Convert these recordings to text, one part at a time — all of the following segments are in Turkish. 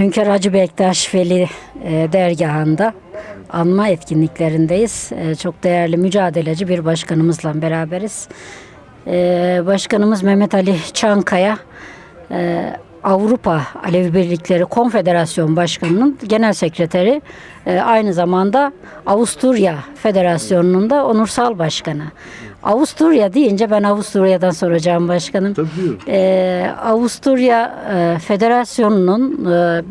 Hünkar Hacı Bektaş Veli e, dergahında anma etkinliklerindeyiz. E, çok değerli mücadeleci bir başkanımızla beraberiz. E, başkanımız Mehmet Ali Çankaya e, Avrupa Alevi Birlikleri Konfederasyon Başkanı'nın genel sekreteri aynı zamanda Avusturya Federasyonu'nun da onursal başkanı. Avusturya deyince ben Avusturya'dan soracağım başkanım. Tabii buyurun. Ee, Avusturya e, Federasyonu'nun e,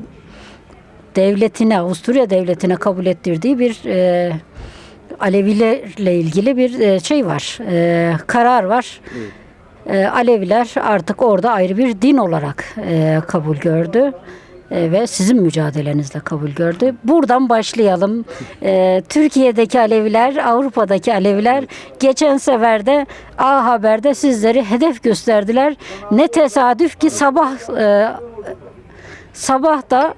devletine, Avusturya devletine kabul ettirdiği bir e, Alevilerle ilgili bir e, şey var, e, karar var. E, Aleviler artık orada ayrı bir din olarak e, kabul gördü. E, ve sizin mücadelenizle kabul gördü. Buradan başlayalım. E, Türkiye'deki Aleviler, Avrupa'daki Aleviler geçen seferde A Haber'de sizleri hedef gösterdiler. Ne tesadüf ki sabah e, sabah da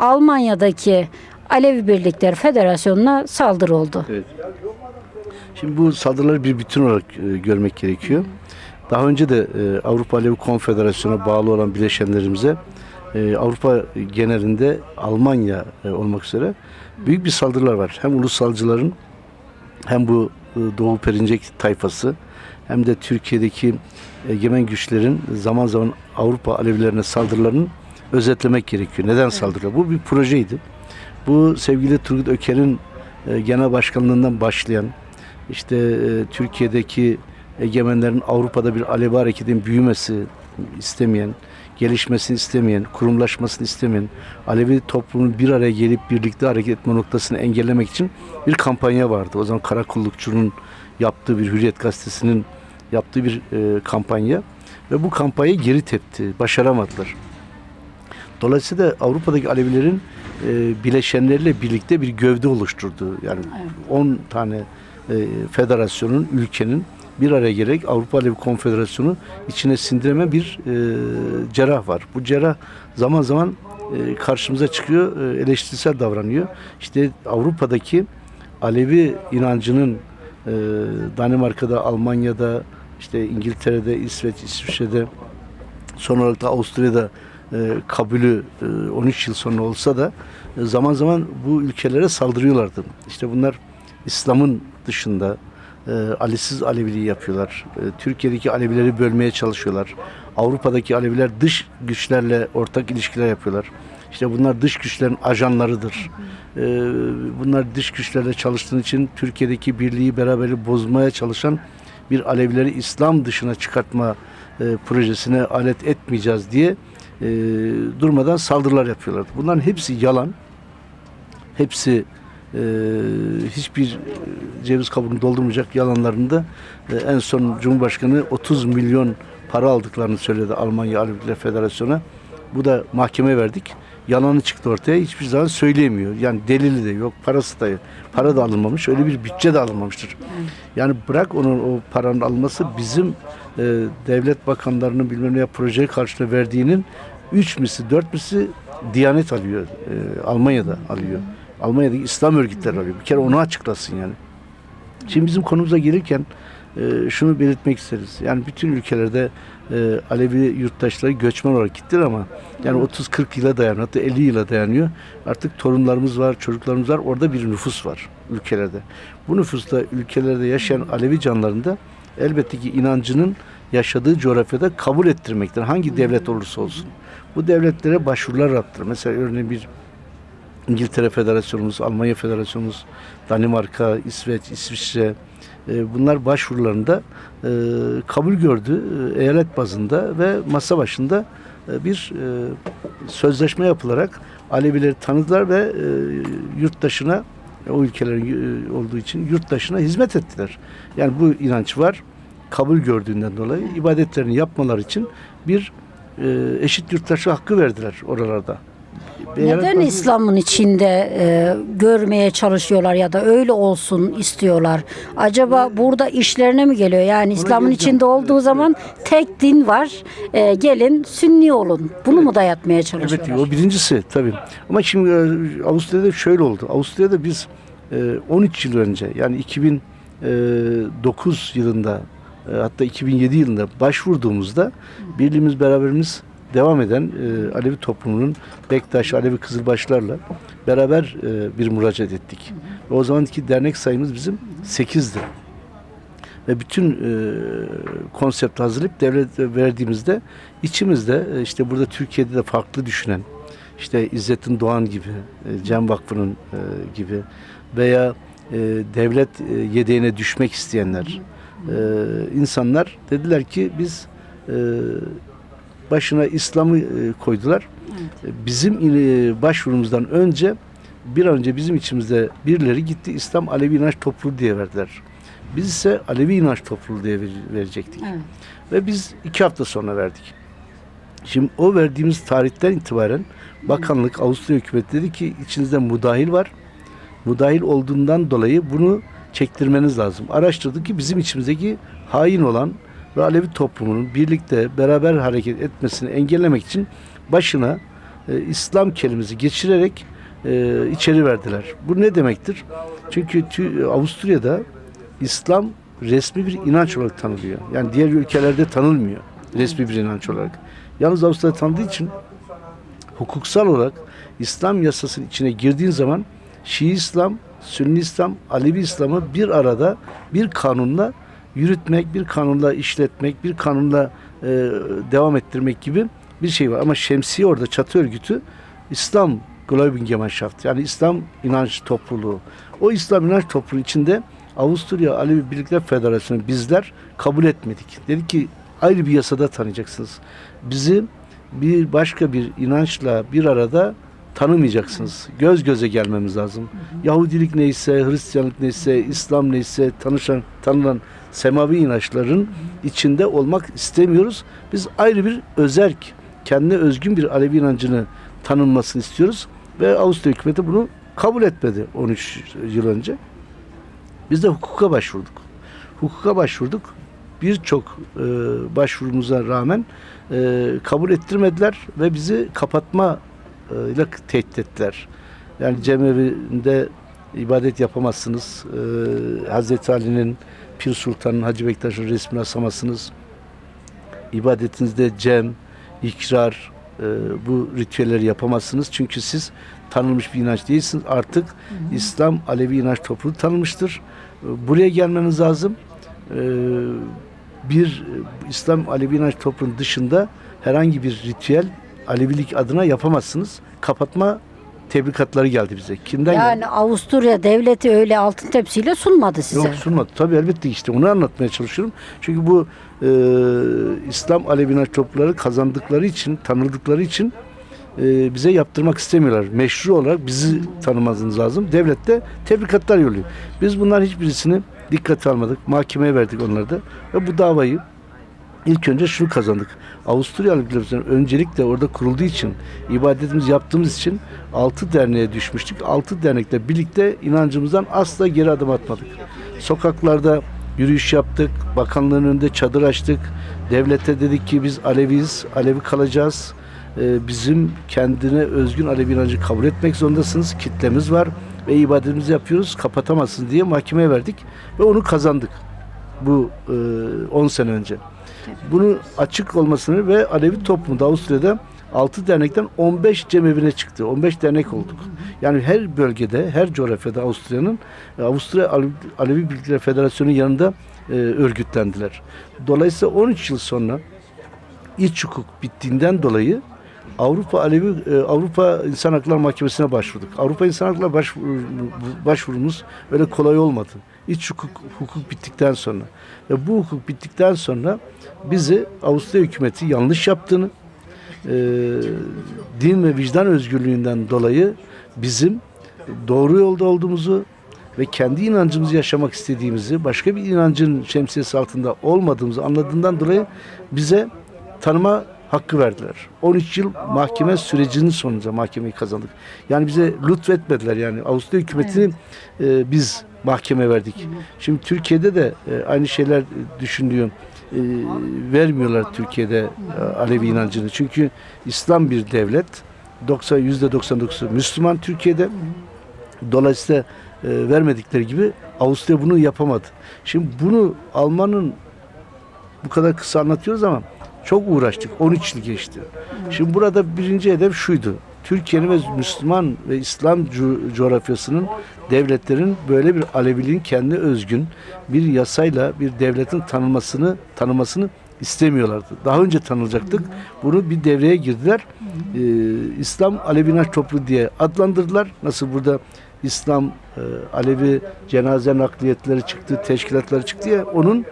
Almanya'daki Alevi Birlikleri Federasyonu'na saldırı oldu. Evet. Şimdi bu saldırıları bir bütün olarak görmek gerekiyor. Daha önce de Avrupa Alevi Konfederasyonu'na bağlı olan bileşenlerimize e, Avrupa genelinde Almanya e, olmak üzere büyük bir saldırılar var. Hem ulusalcıların hem bu e, Doğu Perinçek tayfası hem de Türkiye'deki egemen güçlerin zaman zaman Avrupa Alevilerine saldırılarını özetlemek gerekiyor. Neden saldırıyor? Bu bir projeydi. Bu sevgili Turgut Öker'in e, genel başkanlığından başlayan işte e, Türkiye'deki egemenlerin Avrupa'da bir Alevi hareketin büyümesi istemeyen, gelişmesini istemeyen, kurumlaşmasını istemeyen, Alevi toplumun bir araya gelip birlikte hareket etme noktasını engellemek için bir kampanya vardı. O zaman Karakullukçu'nun yaptığı bir Hürriyet Gazetesi'nin yaptığı bir e, kampanya ve bu kampanyayı geri tepti. Başaramadılar. Dolayısıyla Avrupa'daki Alevilerin e, bileşenleriyle birlikte bir gövde oluşturdu. Yani 10 tane e, federasyonun, ülkenin bir araya gelerek Avrupa Alevi Konfederasyonu içine sindireme bir e, cerrah var. Bu cerrah zaman zaman e, karşımıza çıkıyor, e, eleştirisel davranıyor. İşte Avrupa'daki Alevi inancının e, Danimarka'da, Almanya'da, işte İngiltere'de, İsveç, İsviçre'de, son olarak da Avusturya'da e, kabulü e, 13 yıl sonra olsa da e, zaman zaman bu ülkelere saldırıyorlardı. İşte bunlar İslam'ın dışında e, Alisiz Aleviliği yapıyorlar. E, Türkiye'deki Alevileri bölmeye çalışıyorlar. Avrupa'daki Aleviler dış güçlerle ortak ilişkiler yapıyorlar. İşte bunlar dış güçlerin ajanlarıdır. E, bunlar dış güçlerle çalıştığı için Türkiye'deki birliği beraberliği bozmaya çalışan bir Alevileri İslam dışına çıkartma e, projesine alet etmeyeceğiz diye e, durmadan saldırılar yapıyorlar. Bunların hepsi yalan. Hepsi e, hiçbir ceviz kabuğunu doldurmayacak yalanlarında e, en son Cumhurbaşkanı 30 milyon para aldıklarını söyledi Almanya Aleviler Federasyonu'na. Bu da mahkeme verdik. Yalanı çıktı ortaya. Hiçbir zaman söyleyemiyor. Yani delili de yok, parası da yok. Para da alınmamış. Öyle bir bütçe de alınmamıştır. Yani bırak onun o paranın alınması bizim e, devlet bakanlarının bilmem ne projeye karşılığı verdiğinin üç misli, dört misli Diyanet alıyor. E, Almanya'da alıyor. Almanya'daki İslam örgütleri alıyor. Bir kere onu açıklasın yani. Şimdi bizim konumuza gelirken e, şunu belirtmek isteriz. Yani bütün ülkelerde e, Alevi yurttaşları göçmen olarak gittiler ama yani 30-40 yıla dayanıyor. Hatta 50 yıla dayanıyor. Artık torunlarımız var, çocuklarımız var. Orada bir nüfus var ülkelerde. Bu nüfusta ülkelerde yaşayan Alevi canlarında elbette ki inancının yaşadığı coğrafyada kabul ettirmektir. Hangi devlet olursa olsun. Bu devletlere başvurular yaptırır. Mesela örneğin bir İngiltere Federasyonumuz, Almanya Federasyonumuz, Danimarka, İsveç, İsviçre e, bunlar başvurularında e, kabul gördü e, eyalet bazında ve masa başında e, bir e, sözleşme yapılarak Alevileri tanıdılar ve e, yurttaşına o ülkelerin e, olduğu için yurttaşına hizmet ettiler. Yani bu inanç var. Kabul gördüğünden dolayı ibadetlerini yapmalar için bir e, eşit yurttaşı hakkı verdiler oralarda. Neden İslam'ın içinde e, görmeye çalışıyorlar ya da öyle olsun istiyorlar? Acaba burada işlerine mi geliyor? Yani İslam'ın içinde olduğu zaman tek din var. E, gelin Sünni olun. Bunu mu dayatmaya çalışıyorlar? Evet o birincisi tabii. Ama şimdi e, Avusturya'da şöyle oldu. Avusturya'da biz e, 13 yıl önce yani 2009 yılında e, hatta 2007 yılında başvurduğumuzda birliğimiz beraberimiz devam eden e, Alevi toplumunun Bektaş, Alevi Kızılbaşlarla beraber e, bir müracaat ettik. Ve o zamanki dernek sayımız bizim 8'di. Ve bütün e, konsepti hazırlayıp devlete verdiğimizde içimizde e, işte burada Türkiye'de de farklı düşünen işte İzzettin Doğan gibi, e, Cem Vakfı'nın e, gibi veya e, devlet e, yedeğine düşmek isteyenler e, insanlar dediler ki biz e, başına İslam'ı e, koydular. E, Bizim e, başvurumuzdan önce bir an önce bizim içimizde birileri gitti İslam Alevi İnanç Topluluğu diye verdiler. Biz ise Alevi İnanç Topluluğu diye ver- verecektik. Evet. Ve biz iki hafta sonra verdik. Şimdi o verdiğimiz tarihten itibaren bakanlık, Avusturya hükümeti dedi ki içinizde mudahil var. Mudahil olduğundan dolayı bunu çektirmeniz lazım. Araştırdık ki bizim içimizdeki hain olan ve Alevi toplumunun birlikte beraber hareket etmesini engellemek için başına e, İslam kelimesi geçirerek e, içeri verdiler. Bu ne demektir? Çünkü tü- Avusturya'da İslam resmi bir inanç olarak tanılıyor. Yani diğer ülkelerde tanılmıyor resmi bir inanç olarak. Yalnız Avustralya tanıdığı için hukuksal olarak İslam yasasının içine girdiğin zaman Şii İslam, Sünni İslam, Alevi İslam'ı bir arada bir kanunla yürütmek, bir kanunla işletmek, bir kanunla e, devam ettirmek gibi bir şey var. Ama şemsiye orada çatı örgütü İslam Glaubensgemeinschaft yani İslam inanç topluluğu. O İslam inanç topluluğu içinde Avusturya Alevi Birlikler Federasyonu bizler kabul etmedik. Dedik ki ayrı bir yasada tanıyacaksınız. Bizi bir başka bir inançla bir arada tanımayacaksınız. Göz göze gelmemiz lazım. Yahudilik neyse, Hristiyanlık neyse, İslam neyse tanışan, tanınan semavi inançların içinde olmak istemiyoruz. Biz ayrı bir özerk, kendine özgün bir Alevi inancını tanınmasını istiyoruz. Ve Avusturya hükümeti bunu kabul etmedi 13 yıl önce. Biz de hukuka başvurduk. Hukuka başvurduk. Birçok e, başvurumuza rağmen e, kabul ettirmediler ve bizi kapatma e, ile tehdit ettiler. Yani cemevinde ibadet yapamazsınız. E, Hazreti Ali'nin, Pir Sultan'ın, Hacı Bektaş'ın resmini asamazsınız. İbadetinizde cem, ikrar, e, bu ritüelleri yapamazsınız. Çünkü siz tanınmış bir inanç değilsiniz. Artık İslam Alevi inanç topluluğu tanınmıştır. E, Buraya gelmeniz lazım. E, bir İslam Alevi inanç topluluğunun dışında herhangi bir ritüel Alevilik adına yapamazsınız. Kapatma tebrikatları geldi bize. Kimden geldi? Yani Avusturya devleti öyle altın tepsiyle sunmadı size. Yok sunmadı. Tabii elbette işte onu anlatmaya çalışıyorum. Çünkü bu e, İslam Alevi inanç toplulukları kazandıkları için, tanıdıkları için e, bize yaptırmak istemiyorlar. Meşru olarak bizi tanımanız lazım. Devlet de tebrikatlar yolluyor. Biz bunların hiçbirisini dikkate almadık. Mahkemeye verdik onları da. Ve bu davayı ilk önce şunu kazandık. Avusturya Alevileri öncelikle orada kurulduğu için, ibadetimizi yaptığımız için altı derneğe düşmüştük. Altı dernekle birlikte inancımızdan asla geri adım atmadık. Sokaklarda yürüyüş yaptık, bakanlığın önünde çadır açtık. Devlete dedik ki biz Aleviyiz, Alevi kalacağız. Ee, bizim kendine özgün Alevi inancı kabul etmek zorundasınız. Kitlemiz var ve ibadetimizi yapıyoruz, kapatamazsınız diye mahkemeye verdik ve onu kazandık. Bu e, 10 sene önce. Bunun açık olmasını ve Alevi toplumunda Avusturya'da 6 dernekten 15 cemevine çıktı. 15 dernek olduk. Yani her bölgede, her coğrafyada Avusturya'nın e, Avusturya Alevi, Bilgiler Federasyonu'nun yanında e, örgütlendiler. Dolayısıyla 13 yıl sonra iç hukuk bittiğinden dolayı Avrupa Alevi e, Avrupa İnsan Hakları Mahkemesi'ne başvurduk. Avrupa İnsan Hakları başvuru, başvurumuz öyle kolay olmadı. İç hukuk, hukuk bittikten sonra. Ve bu hukuk bittikten sonra bizi Avusturya hükümeti yanlış yaptığını, e, din ve vicdan özgürlüğünden dolayı bizim doğru yolda olduğumuzu ve kendi inancımızı yaşamak istediğimizi, başka bir inancın şemsiyesi altında olmadığımızı anladığından dolayı bize tanıma hakkı verdiler. 13 yıl mahkeme sürecinin sonunda mahkemeyi kazandık. Yani bize lütfetmediler yani Avusturya hükümetini e, biz mahkeme verdik. Şimdi Türkiye'de de e, aynı şeyler düşünülüyor. E, vermiyorlar Türkiye'de e, Alevi inancını. Çünkü İslam bir devlet. 90 %99'u Müslüman Türkiye'de. Dolayısıyla e, vermedikleri gibi Avusturya bunu yapamadı. Şimdi bunu Alman'ın bu kadar kısa anlatıyoruz ama Çok uğraştık. 13 yıl geçti. Şimdi burada birinci hedef şuydu. Türkiye'nin ve Müslüman ve İslam co- coğrafyasının devletlerin böyle bir Aleviliğin kendi özgün bir yasayla bir devletin tanınmasını tanımasını istemiyorlardı. Daha önce tanılacaktık. Bunu bir devreye girdiler. Ee, İslam Alevi İnanç Topluluğu diye adlandırdılar. Nasıl burada İslam e, Alevi cenaze nakliyetleri çıktı, teşkilatları çıktı ya onun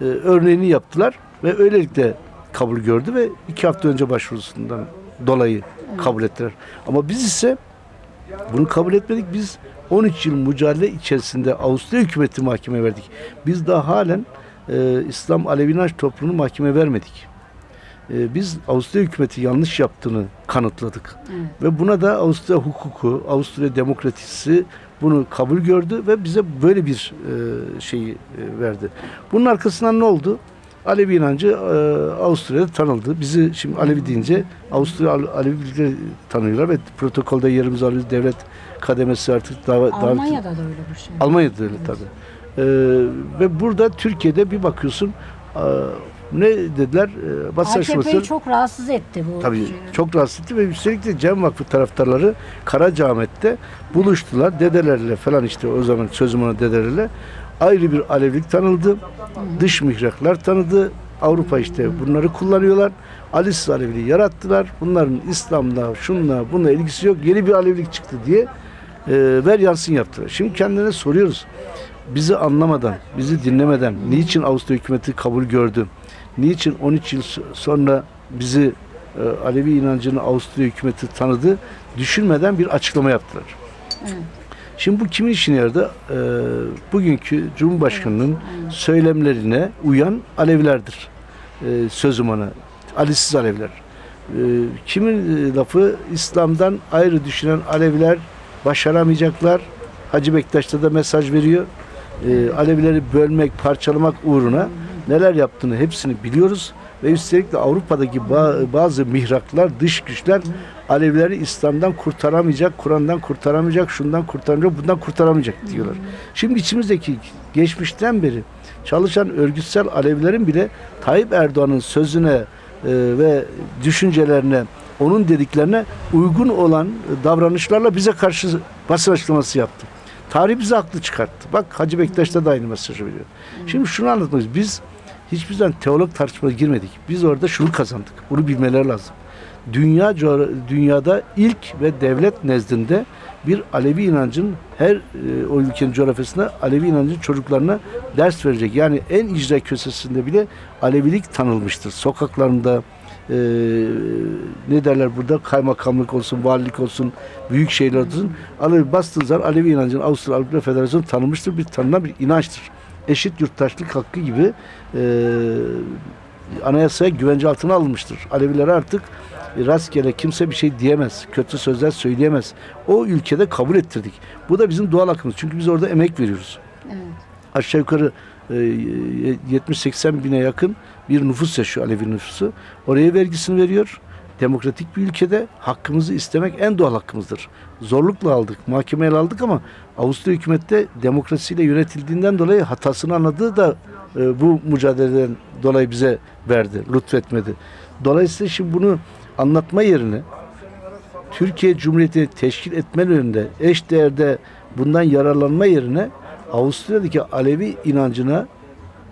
e, örneğini yaptılar ve öylelikle kabul gördü ve iki hafta önce başvurusundan dolayı kabul ettiler. Ama biz ise bunu kabul etmedik. Biz 13 yıl mücadele içerisinde Avusturya hükümeti mahkeme verdik. Biz daha halen e, İslam Alevi İnanç Topluluğunu mahkeme vermedik. E, biz Avusturya hükümeti yanlış yaptığını kanıtladık. Ve buna da Avusturya hukuku, Avusturya demokrasisi bunu kabul gördü ve bize böyle bir e, şeyi e, verdi. Bunun arkasından ne oldu? Alevi inancı e, Avusturya'da tanıldı. Bizi şimdi Alevi deyince Avusturya Ale- Alevi birlikleri tanıyorlar ve protokolde yerimizi alıyoruz. Devlet kademesi artık davet davet- Almanya'da da öyle bir şey. Almanya'da öyle tabii. Ee, ve burada Türkiye'de bir bakıyorsun e, ne dediler? E, basın AKP'yi açıklaması- çok rahatsız etti bu. Tabii şey. çok rahatsız etti ve üstelik de Cem Vakfı taraftarları Karacaahmet'te buluştular. Dedelerle falan işte o zaman sözüm ona dedelerle ayrı bir Alevilik tanıldı. Dış mihraklar tanıdı. Avrupa işte bunları kullanıyorlar. Alisiz Aleviliği yarattılar. Bunların İslam'la, şunla, bununla ilgisi yok. Yeni bir Alevilik çıktı diye e, ver yansın yaptılar. Şimdi kendine soruyoruz. Bizi anlamadan, bizi dinlemeden niçin Avusturya hükümeti kabul gördü? Niçin 13 yıl so- sonra bizi e, Alevi inancını Avusturya hükümeti tanıdı? Düşünmeden bir açıklama yaptılar. Evet. Şimdi bu kimin işine yaradı? E, bugünkü Cumhurbaşkanı'nın söylemlerine uyan Alevilerdir. E, sözüm ona. Alisiz Aleviler. E, kimin e, lafı? İslam'dan ayrı düşünen Aleviler başaramayacaklar. Hacı Bektaş'ta da mesaj veriyor. E, Alevileri bölmek, parçalamak uğruna neler yaptığını hepsini biliyoruz. Ve üstelik de Avrupa'daki ba- bazı mihraklar, dış güçler Alevileri İslam'dan kurtaramayacak, Kur'an'dan kurtaramayacak, şundan kurtaramayacak, bundan kurtaramayacak diyorlar. Şimdi içimizdeki geçmişten beri çalışan örgütsel Alevilerin bile Tayyip Erdoğan'ın sözüne e, ve düşüncelerine, onun dediklerine uygun olan davranışlarla bize karşı basın açıklaması yaptı. Tarih bizi haklı çıkarttı. Bak Hacı Bektaş'ta da aynı mesajı veriyor. Şimdi şunu anlatmak Biz hiçbir zaman teolog tartışmaya girmedik. Biz orada şunu kazandık. Bunu bilmeleri lazım. Dünya dünyada ilk ve devlet nezdinde bir Alevi inancın her e, o ülkenin coğrafyasında Alevi inancın çocuklarına ders verecek. Yani en icra köşesinde bile Alevilik tanılmıştır. Sokaklarında e, ne derler burada kaymakamlık olsun, valilik olsun, büyük şeyler olsun. Alevi bastığı zaman Alevi inancın Avusturya Avrupa Federasyonu tanınmıştır. Bir tanınan bir inançtır. Eşit yurttaşlık hakkı gibi e, anayasaya güvence altına alınmıştır. Alevilere artık rastgele kimse bir şey diyemez. Kötü sözler söyleyemez. O ülkede kabul ettirdik. Bu da bizim doğal hakkımız. Çünkü biz orada emek veriyoruz. Evet. Aşağı yukarı e, 70-80 bine yakın bir nüfus yaşıyor Alevi nüfusu. Oraya vergisini veriyor. Demokratik bir ülkede hakkımızı istemek en doğal hakkımızdır. Zorlukla aldık, mahkemeyle aldık ama Avusturya hükümette demokrasiyle yönetildiğinden dolayı hatasını anladığı da e, bu mücadeleden dolayı bize verdi, lütfetmedi. Dolayısıyla şimdi bunu anlatma yerine Türkiye Cumhuriyeti'ni teşkil etme önünde eş değerde bundan yararlanma yerine Avusturya'daki Alevi inancına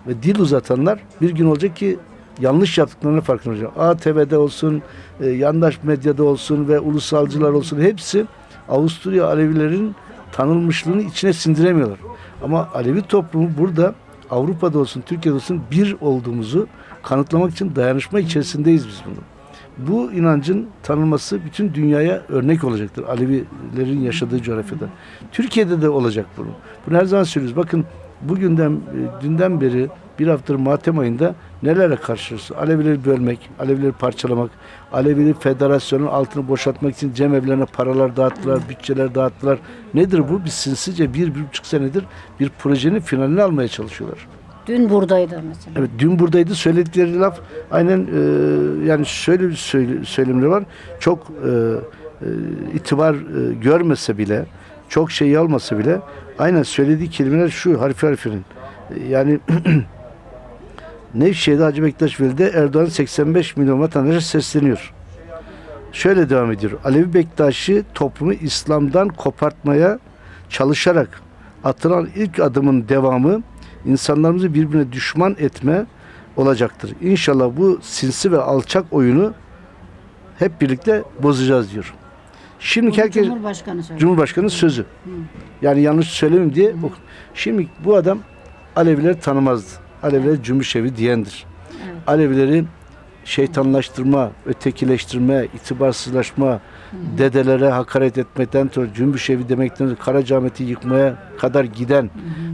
ve dil uzatanlar bir gün olacak ki yanlış yaptıklarını farkına olacak. ATV'de olsun, e, yandaş medyada olsun ve ulusalcılar olsun hepsi Avusturya Alevilerin tanınmışlığını içine sindiremiyorlar. Ama Alevi toplumu burada Avrupa'da olsun, Türkiye'de olsun bir olduğumuzu kanıtlamak için dayanışma içerisindeyiz biz bunu. Bu inancın tanınması bütün dünyaya örnek olacaktır. Alevilerin yaşadığı coğrafyada. Türkiye'de de olacak bunu. Bunu her zaman söylüyoruz. Bakın bugünden, e, dünden beri bir haftadır Matem ayında nelerle karşılaşıyoruz? Alevileri bölmek, Alevileri parçalamak, Alevileri federasyonun altını boşaltmak için cemevlerine paralar dağıttılar, bütçeler dağıttılar. Nedir bu? Bir sinsice bir, bir buçuk senedir bir projenin finalini almaya çalışıyorlar. Dün buradaydı mesela. Evet dün buradaydı söyledikleri laf aynen e, yani şöyle bir söyle, söylemleri var. Çok e, e, itibar e, görmese bile çok şey almasa bile aynen söylediği kelimeler şu harfi harfinin. E, Yani Nevşehir'de Hacı Bektaş Veli'de Erdoğan 85 milyon vatandaşa sesleniyor. Şöyle devam ediyor. Alevi Bektaşi toplumu İslam'dan kopartmaya çalışarak atılan ilk adımın devamı insanlarımızı birbirine düşman etme olacaktır. İnşallah bu sinsi ve alçak oyunu hep birlikte bozacağız diyor. Şimdi herkes Cumhurbaşkanı söyledi. Cumhurbaşkanı'nın sözü. Yani yanlış söylemeyeyim diye. oku- Şimdi bu adam Aleviler tanımazdı. Aleviler Cümbüşevi diyendir. Alevileri şeytanlaştırma, ötekileştirme, itibarsızlaşma, dedelere hakaret etmekten sonra Cümbüşevi demekten sonra Karacaahmet'i yıkmaya kadar giden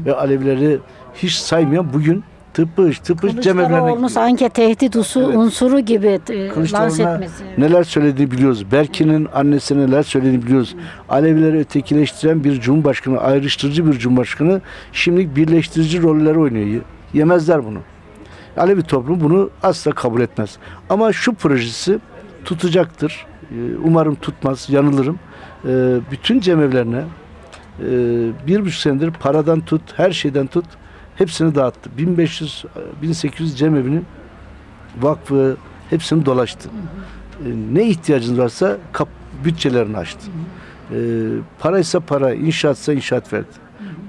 ve Alevileri hiç saymayan bugün tıpış tıpış Kılıçdaroğlu'nu gidiyor. sanki tehdit usu, Evet. unsuru gibi e, lanse etmesi. neler söylediğini biliyoruz. Berkin'in annesine neler söylediğini biliyoruz. Alevileri ötekileştiren bir cumhurbaşkanı, ayrıştırıcı bir cumhurbaşkanı şimdi birleştirici roller oynuyor. Yemezler bunu. Alevi toplumu bunu asla kabul etmez. Ama şu projesi tutacaktır. Ee, Umarım tutmaz, yanılırım. Ee, Bütün cemevlerine e, bir buçuk senedir paradan tut, her şeyden tut, hepsini dağıttı. 1500, 1800 cemevinin vakfı hepsini dolaştı. E, Ne ihtiyacınız varsa kap, bütçelerini açtı. E, paraysa para, inşaatsa inşaat verdi.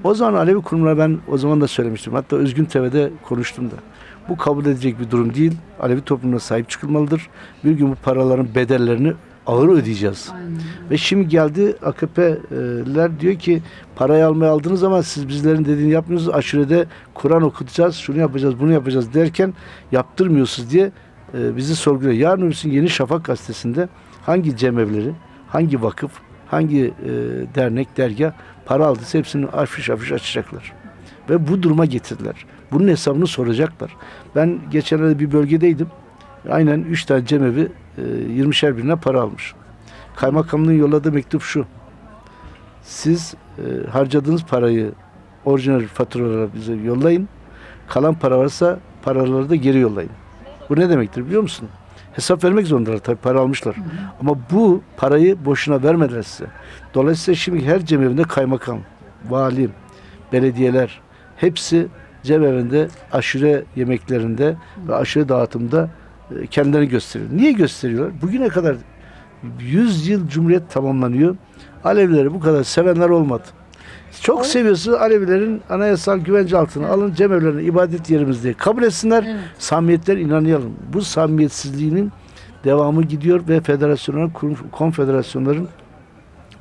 O zaman Alevi kurumuna ben o zaman da söylemiştim. Hatta Özgün TV'de konuştum da. Bu kabul edilecek bir durum değil. Alevi toplumuna sahip çıkılmalıdır. Bir gün bu paraların bedellerini ağır ödeyeceğiz. Ve şimdi geldi AKP'ler diyor ki parayı almaya aldığınız zaman siz bizlerin dediğini yapmıyorsunuz. Aşurede Kur'an okutacağız, şunu yapacağız, bunu yapacağız derken yaptırmıyorsunuz diye e, bizi sorguluyor. Yarın öbürsün Yeni Şafak gazetesinde hangi cemevleri, hangi vakıf, hangi e, dernek, dergah para aldıysa hepsini afiş afiş açacaklar. Ve bu duruma getirdiler. Bunun hesabını soracaklar. Ben geçenlerde bir bölgedeydim. Aynen 3 tane cemevi e, 20'şer birine para almış. Kaymakamlığın yolladığı mektup şu. Siz e, harcadığınız parayı orijinal faturalara bize yollayın. Kalan para varsa paraları da geri yollayın. Bu ne demektir biliyor musun? Hesap vermek zorundalar tabii para almışlar. Ama bu parayı boşuna vermediler size. Dolayısıyla şimdi her cemevinde kaymakam, vali, belediyeler hepsi cemevinde aşure yemeklerinde ve aşure dağıtımda kendilerini gösteriyor. Niye gösteriyorlar? Bugüne kadar 100 yıl Cumhuriyet tamamlanıyor. Alevileri bu kadar sevenler olmadı. Çok seviyorsunuz Alevilerin anayasal güvence altına alın cemevlerini ibadet yerimiz diye kabul etsinler. Samimiyetler inanayalım. Bu samimiyetsizliğinin devamı gidiyor ve federasyonların, konfederasyonların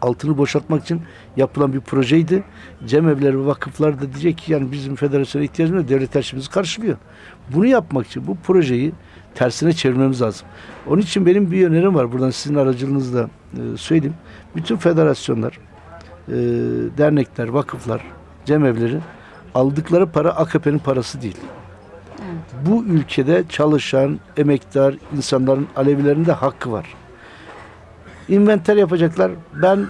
altını boşaltmak için yapılan bir projeydi. Cemevleri ve vakıflar da diyecek ki yani bizim federasyona ihtiyacımız yok. Devlet her şeyimizi karşılıyor. Bunu yapmak için bu projeyi tersine çevirmemiz lazım. Onun için benim bir önerim var. Buradan sizin aracılığınızla e, söyleyeyim. Bütün federasyonlar, e, dernekler, vakıflar, cemevleri aldıkları para AKP'nin parası değil. Bu ülkede çalışan, emektar insanların, Alevilerin de hakkı var. İnventer yapacaklar. Ben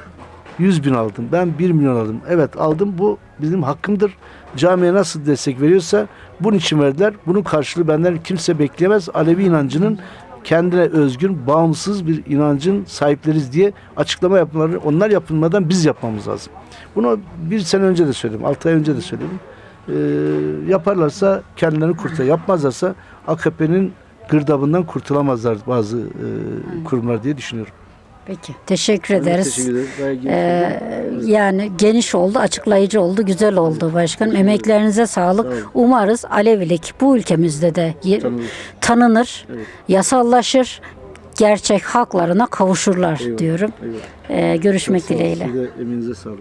100 bin aldım. Ben 1 milyon aldım. Evet aldım. Bu bizim hakkımdır. Camiye nasıl destek veriyorsa bunun için verdiler. Bunun karşılığı benden kimse bekleyemez. Alevi inancının kendine özgün, bağımsız bir inancın sahipleriz diye açıklama yapmaları, onlar yapılmadan biz yapmamız lazım. Bunu bir sene önce de söyledim, altı ay önce de söyledim. Ee, yaparlarsa kendilerini kurtar. Yapmazlarsa AKP'nin gırdabından kurtulamazlar bazı e, kurumlar diye düşünüyorum. Peki. Teşekkür ederiz. Teşekkür. Gayet Ee, yani geniş oldu, açıklayıcı oldu, güzel oldu başkan. Emeklerinize sağlık. Sağ olun. Umarız Alevilik bu ülkemizde de Tanınır. tanınır, Evet. yasallaşır, gerçek haklarına kavuşurlar Eyvallah. diyorum. Eyvallah. Ee, görüşmek dileğiyle. Size eminize sağlık.